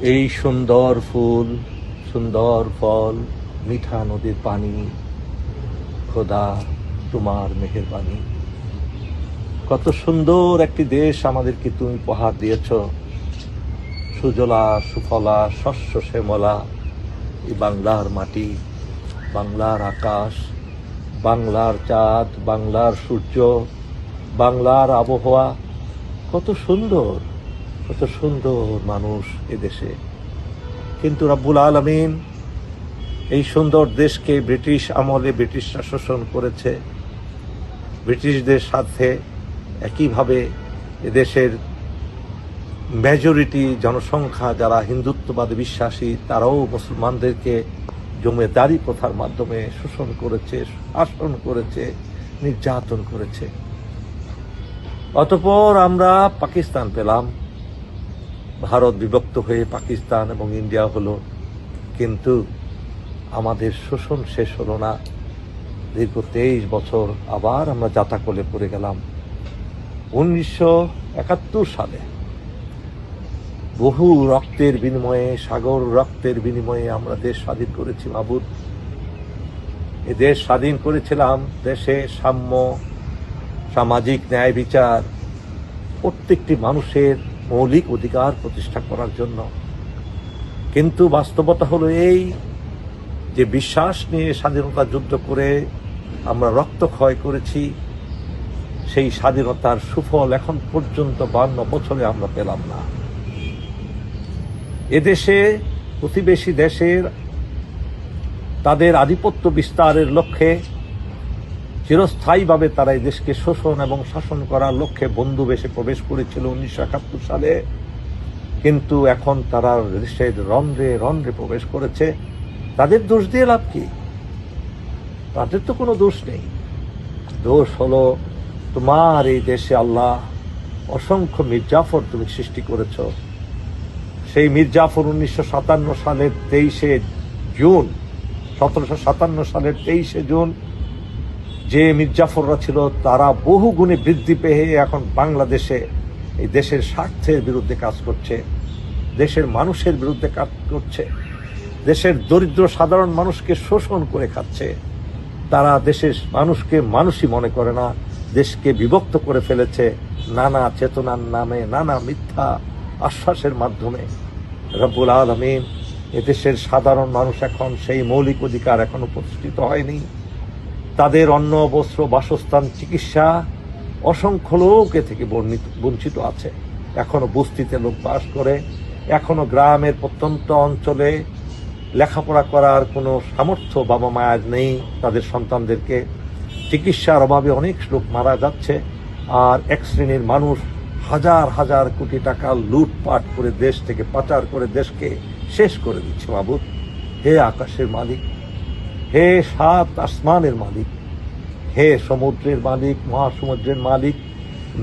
এই সুন্দর ফুল, সুন্দর ফল, মিঠা নদীর পানি, খোদা তোমার মেহেরবানি। কত সুন্দর একটি দেশ আমাদেরকে তুমি উপহার দিয়েছ। সুজলা, সুফলা, শস্য, শ্যামলা, এই বাংলার মাটি, বাংলার আকাশ, বাংলার চাঁদ, বাংলার সূর্য, বাংলার আবহাওয়া, কত সুন্দর। কত সুন্দর মানুষ এদেশে। কিন্তু রাব্বুল আলমিন এই সুন্দর দেশকে ব্রিটিশ আমলে ব্রিটিশরা শোষণ করেছে। ব্রিটিশদের সাথে একইভাবে এদেশের মেজরিটি জনসংখ্যা যারা হিন্দুত্ববাদে বিশ্বাসী, তারাও মুসলমানদেরকে জমিদারি প্রথার মাধ্যমে শোষণ করেছে, শাসন করেছে, নির্যাতন করেছে। অতপর আমরা পাকিস্তান পেলাম। ভারত বিভক্ত হয়ে পাকিস্তান এবং ইন্ডিয়া হলো। কিন্তু আমাদের শোষণ শেষ হলো না। দীর্ঘ তেইশ বছর আবার আমরা যাতাকলে পড়ে গেলাম। উনিশশো একাত্তর সালে বহু রক্তের বিনিময়ে, সাগর রক্তের বিনিময়ে আমরা দেশ স্বাধীন করেছি মাবুদ এ দেশ স্বাধীন করেছিলাম দেশে সাম্য, সামাজিক ন্যায় বিচার, প্রত্যেকটি মানুষের মৌলিক অধিকার প্রতিষ্ঠা করার জন্য। কিন্তু বাস্তবতা হলো এই যে বিশ্বাস নিয়ে স্বাধীনতা যুদ্ধ করে আমরা রক্ত ক্ষয় করেছি, সেই স্বাধীনতার সুফল এখন পর্যন্ত বান্ন বছরে আমরা পেলাম না। এদেশে, প্রতিবেশী দেশের তাদের আধিপত্য বিস্তারের লক্ষ্যে চিরস্থায়ীভাবে তারা এই দেশকে শোষণ এবং শাসন করার লক্ষ্যে বন্ধু বেশে প্রবেশ করেছিল উনিশশো একাত্তর সালে। কিন্তু এখন তারা দেশের রন্ধ্রে রন্ধ্রে প্রবেশ করেছে। তাদের দোষ দিয়ে লাভ কি? তাদের তো কোনো দোষ নেই। দোষ হলো, তোমার এই দেশে আল্লাহ অসংখ্য মির্জাফর তুমি সৃষ্টি করেছ। সেই মির্জাফর উনিশশো সাতান্ন সালের তেইশে জুন, সতেরোশো সাতান্ন সালের তেইশে জুন যে মির্জাফররা ছিল, তারা বহু গুণে বৃদ্ধি পেয়ে এখন বাংলাদেশে এই দেশের স্বার্থের বিরুদ্ধে কাজ করছে, দেশের মানুষের বিরুদ্ধে কাজ করছে, দেশের দরিদ্র সাধারণ মানুষকে শোষণ করে খাচ্ছে। তারা দেশের মানুষকে মানুষই মনে করে না, দেশকে বিভক্ত করে ফেলেছে নানা চেতনার নামে, নানা মিথ্যা আশ্বাসের মাধ্যমে। রব্বুল আলমিন এদেশের সাধারণ মানুষ এখন সেই মৌলিক অধিকার এখনও প্রতিষ্ঠিত হয়নি। তাদের অন্ন, বস্ত্র, বাসস্থান, চিকিৎসা অসংখ্য লোক এ থেকে বর্ণিত, বঞ্চিত আছে। এখনও বস্তিতে লোক বাস করে, এখনও গ্রামের প্রত্যন্ত অঞ্চলে লেখাপড়া করার কোনো সামর্থ্য বাবা মায়ের নেই। তাদের সন্তানদেরকে চিকিৎসার অভাবে অনেক লোক মারা যাচ্ছে। আর এক শ্রেণির মানুষ হাজার হাজার কোটি টাকা লুটপাট করে দেশ থেকে পাচার করে দেশকে শেষ করে দিচ্ছে বাবু হে আকাশের মালিক হে সাত আসমানের মালিক, হে সমুদ্রের মালিক, মহাসমুদ্রের মালিক,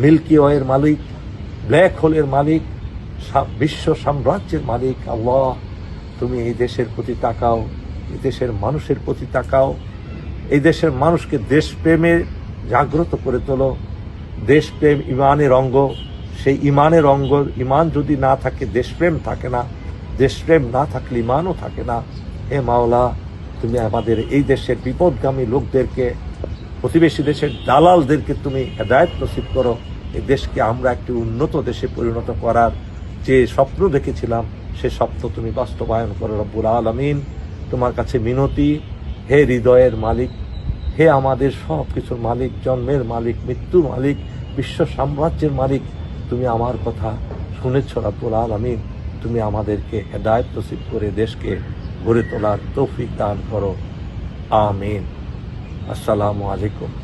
মিল্কি ওয়ের মালিক, ব্ল্যাক হোলের মালিক বিশ্ব সাম্রাজ্যের মালিক, আল্লাহ, তুমি এই দেশের প্রতি তাকাও, এই দেশের মানুষের প্রতি তাকাও, এই দেশের মানুষকে দেশপ্রেমে জাগ্রত করে তোলো, দেশপ্রেম ইমানের অঙ্গ, সেই ইমানের অঙ্গ, ইমান যদি না থাকে, দেশপ্রেম থাকে না, দেশপ্রেম না থাকলে ইমানও থাকে না। হে মাওলা তুমি আমাদের এই দেশের বিপদগামী লোকদেরকে, প্রতিবেশী দেশের দালালদেরকে তুমি হেদায়ত নসিব করো। এই দেশকে আমরা একটি উন্নত দেশে পরিণত করার যে স্বপ্ন দেখেছিলাম, সে স্বপ্ন তুমি বাস্তবায়ন করো রব্বুল আলমিন। তোমার কাছে মিনতি, হে হৃদয়ের মালিক, হে আমাদের সব কিছুর মালিক, জন্মের মালিক, মৃত্যুর মালিক, বিশ্ব সাম্রাজ্যের মালিক, তুমি আমার কথা শুনেছ রাব্বুল আলমিন। তুমি আমাদেরকে হেদায়ত নসিব করে দেশকে গড়ে তোলার তৌফিক দান করো। আমিন। আসসালামু আলাইকুম।